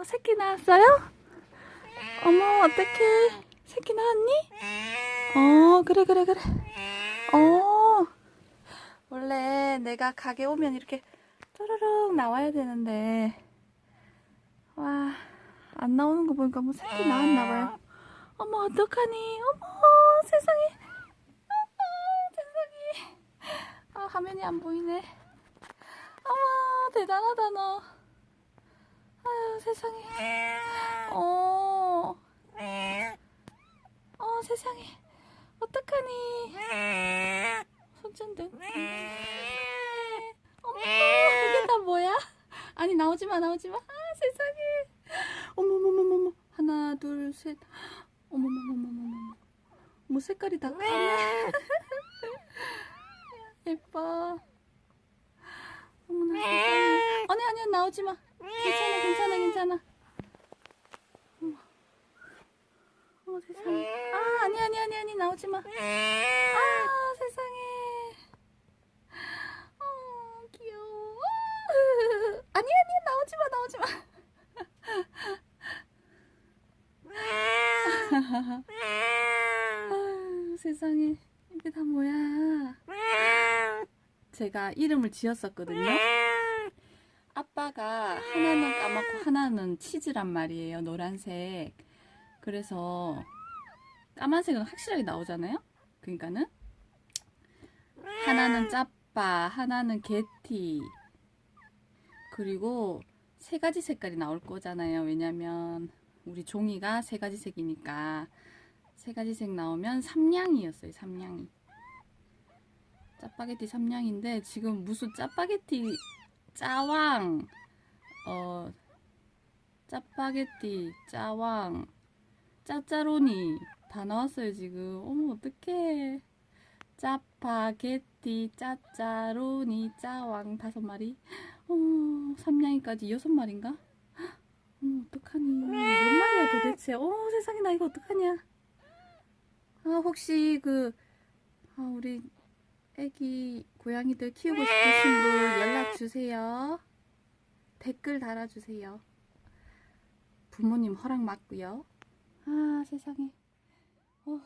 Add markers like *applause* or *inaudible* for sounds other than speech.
어, 새끼 나왔어요? 어머, 어떡해. 새끼 나왔니? 어, 그래, 그래, 그래. 어. 원래 내가 가게 오면 이렇게 쪼르륵 나와야 되는데. 와, 안 나오는 거 보니까 뭐 새끼 나왔나 봐요. 어머, 어떡하니? 어머, 세상에. 어머, 세상에. 아, 화면이 안 보이네. 어머, 대단하다, 너. 세상에. 어, 어, 세상에. 어떡하니? 손전등. 어머, 이게 다 뭐야? 아니, 나오지 마, 나오지 마. 아, 세상에. 어머머머머머. 하나, 둘, 셋. 어머머머머머머. 뭐 색깔이 다 까매. *laughs* 예뻐. 어머나 나오지 마. 괜찮아 괜찮아 괜찮아. 어머. 어머 세상에. 아 아니 아니 아니 아니 나오지 마. 아 세상에. 어 귀여워. *laughs* 아니 아니 나오지 마 나오지 마. 아유, 세상에 이게 다 뭐야? 제가 이름을 지었었거든요. 아빠가 하나는 까맣고 하나는 치즈란 말이에요. 노란색. 그래서 까만색은 확실하게 나오잖아요. 그러니까는 하나는 짜빠, 하나는 게티. 그리고 세 가지 색깔이 나올 거잖아요. 왜냐면 우리 종이가 세 가지 색이니까 세 가지 색 나오면 삼냥이였어요. 삼냥이. 짜파게티 삼냥인데 지금 무슨 짜파게티 짜왕 어 짜파게티 짜왕 짜짜로니 다 나왔어요 지금. 어머 어떡해. 짜파게티 짜짜로니 짜왕 다섯 마리. 어 삼냥이까지 여섯 마리인가? 어머 어떡하니. 몇 마리야 도대체? 어 세상에 나 이거 어떡하냐. 아 혹시 그 아, 우리 애기 고양이들 키우고 싶으신 분 연락 주세요. 댓글 달아주세요. 부모님 허락 맞고요. 아 세상에. 어.